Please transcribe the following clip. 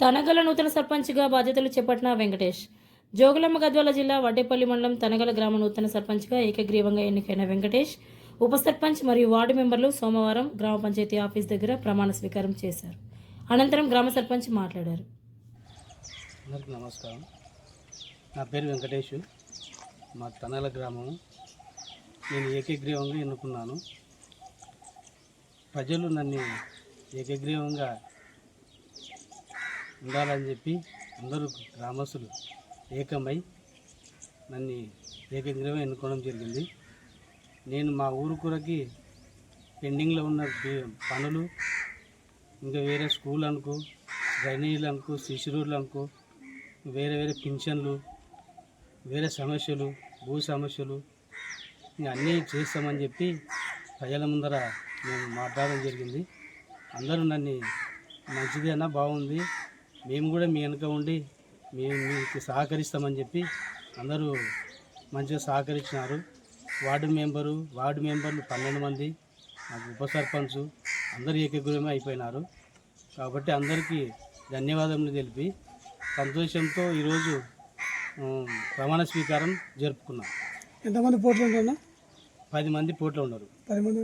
తనగల నూతన సర్పంచ్గా బాధ్యతలు చేపట్టిన వెంకటేష్. జోగులమ్మ గద్వాల జిల్లా వడ్డేపల్లి మండలం తనగల గ్రామ నూతన సర్పంచ్గా ఏకగ్రీవంగా ఎన్నికైన వెంకటేష్ ఉప సర్పంచ్ మరియు వార్డు మెంబర్లు సోమవారం గ్రామ పంచాయతీ ఆఫీస్ దగ్గర ప్రమాణ స్వీకారం చేశారు. అనంతరం గ్రామ సర్పంచ్ మాట్లాడారు. అందరికీ నమస్కారం. నా పేరు వెంకటేష్. మా తనల గ్రామం. నేను ఏకగ్రీవంగా ఎన్నుకున్నాను. ప్రజలు నన్ను ఏకగ్రీవంగా ఉండాలని చెప్పి అందరూ గ్రామస్తులు ఏకమై నన్ను ఏకగ్రీవం ఎన్నుకోవడం జరిగింది. నేను మా ఊరు కూరకి పెండింగ్లో ఉన్న పనులు ఇంకా వేరే స్కూల్ అనుకో డ్రైనేజీలు అనుకో సిసి రోడ్లు అనుకో వేరే వేరే పింఛన్లు వేరే సమస్యలు భూ సమస్యలు ఇంకా అన్నీ చేస్తామని చెప్పి ప్రజల ముందర మేము మాట్లాడడం జరిగింది. అందరూ నన్ను మంచిదేనా బాగుంది? మేము కూడా మీ వెనుక ఉండి మేము మీకు సహకరిస్తామని చెప్పి అందరూ మంచిగా సహకరించినారు. వార్డు మెంబరు వార్డు మెంబర్లు పన్నెండు మంది ఉప సర్పంచ్ అందరూ ఏకగ్రీవమే అయిపోయినారు. కాబట్టి అందరికీ ధన్యవాదములు తెలిపి సంతోషంతో ఈరోజు ప్రమాణ స్వీకారం జరుపుకున్నాం. ఎంతమంది పోట్లు ఉంటారన్నా పది మంది పోట్లో ఉన్నారు. పది మంది